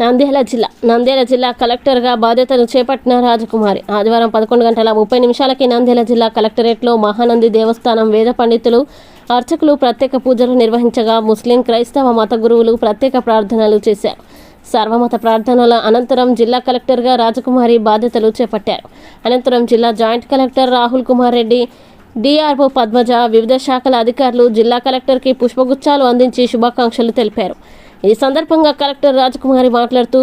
నంద్యాల జిల్లా. నంద్యాల జిల్లా కలెక్టర్గా బాధ్యతలు చేపట్టిన రాజకుమారి. ఆదివారం పదకొండు గంటల ముప్పై నిమిషాలకి నంద్యాల జిల్లా కలెక్టరేట్లో మహానంది దేవస్థానం వేద పండితులు అర్చకులు ప్రత్యేక పూజలు నిర్వహించగా ముస్లిం క్రైస్తవ మత గురువులు ప్రత్యేక ప్రార్థనలు చేశారు. సర్వమత ప్రార్థనల అనంతరం జిల్లా కలెక్టర్గా రాజకుమారి బాధ్యతలు చేపట్టారు. అనంతరం జిల్లా joint collector Rahul Kumar Reddy DRO Padmaja వివిధ శాఖల అధికారులు జిల్లా కలెక్టర్కి పుష్పగుచ్చాలు అందించి శుభాకాంక్షలు తెలిపారు. ఈ సందర్భంగా కలెక్టర్ రాజకుమారి మాట్లాడుతూ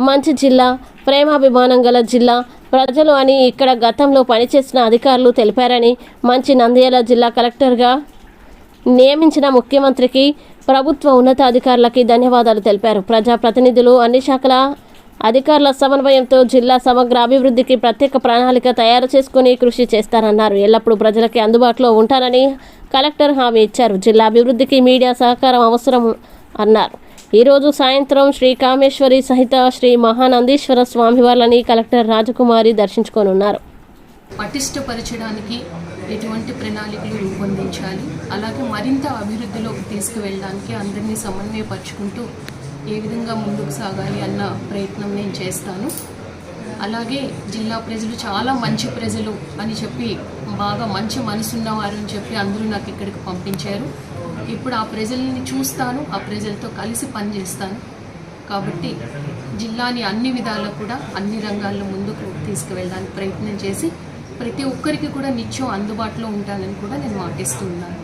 మంచి జిల్లా ప్రేమాభిమానం గల జిల్లా ప్రజలు అని ఇక్కడ గతంలో పనిచేసిన అధికారులు తెలిపారని మంచి నంద్యాల జిల్లా కలెక్టర్గా నియమించిన ముఖ్యమంత్రికి ప్రభుత్వ ఉన్నతాధికారులకి ధన్యవాదాలు తెలిపారు. ప్రజాప్రతినిధులు అన్ని శాఖల అధికారుల సమన్వయంతో జిల్లా సమగ్ర అభివృద్ధికి ప్రత్యేక ప్రణాళిక తయారు చేసుకుని కృషి చేస్తారన్నారు. ఎల్లప్పుడూ ప్రజలకి అందుబాటులో ఉంటానని కలెక్టర్ హామీ ఇచ్చారు. జిల్లా అభివృద్ధికి మీడియా సహకారం అవసరం అన్నారు. ఈరోజు సాయంత్రం శ్రీ కామేశ్వరి సహిత శ్రీ మహానందీశ్వర స్వామివార్లని కలెక్టర్ రాజకుమారి దర్శించుకోనున్నారు. పటిష్టపరచడానికి ఎటువంటి ప్రణాళికలు రూపొందించాలి అలాగే మరింత అభివృద్ధిలోకి తీసుకువెళ్ళడానికి అందరినీ సమన్వయపరుచుకుంటూ ఏ విధంగా ముందుకు సాగాలి అన్న ప్రయత్నం నేను చేస్తాను. అలాగే జిల్లా ప్రజలు చాలా మంచి ప్రజలు అని చెప్పి బాగా మంచి మనసున్నవారు అని చెప్పి అందరూ నాకు ఇక్కడికి పంపించారు. ఇప్పుడు ఆ ప్రజల్ని చూస్తాను ఆ ప్రజలతో కలిసి పనిచేస్తాను. కాబట్టి జిల్లాని అన్ని విధాలా కూడా అన్ని రంగాల్లో ముందుకు తీసుకువెళ్ళడానికి ప్రయత్నం చేసి ప్రతి ఒక్కరికి కూడా నిత్యం అందుబాటులో ఉంటానని కూడా నేను మాటిస్తున్నాను